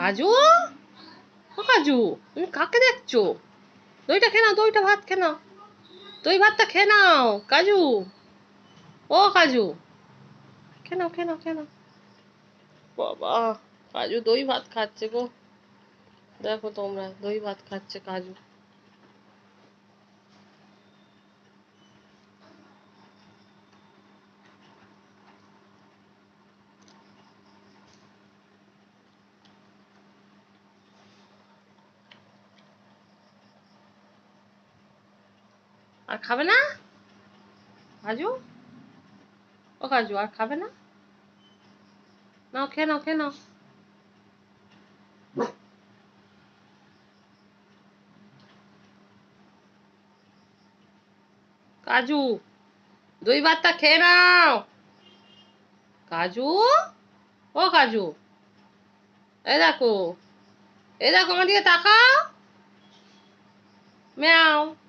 কাজু? ও কাজু, তুমি কাকে দেখছ? দইটা খেয়ে নাও, দইটা ভাত খেয়ে নাও। দই ভাতটা খেয়ে নাও, কাজু। ও কাজু, খেয়ে নাও, খেয়ে বাবা, কাজু দই ভাত খাচ্ছে গো। দেখো তোমরা, দই ভাত খাচ্ছে কাজু। আর খাবে না? কাজু? ও কাজু, আর খাবে না? নাও, খেয়ে নাও কাজু, দই ভাতটা খেয়ে নাও। কাজু? ও কাজু। এই দেখো এই দেখো, আমার দিকে তাকাও। ম্যাও।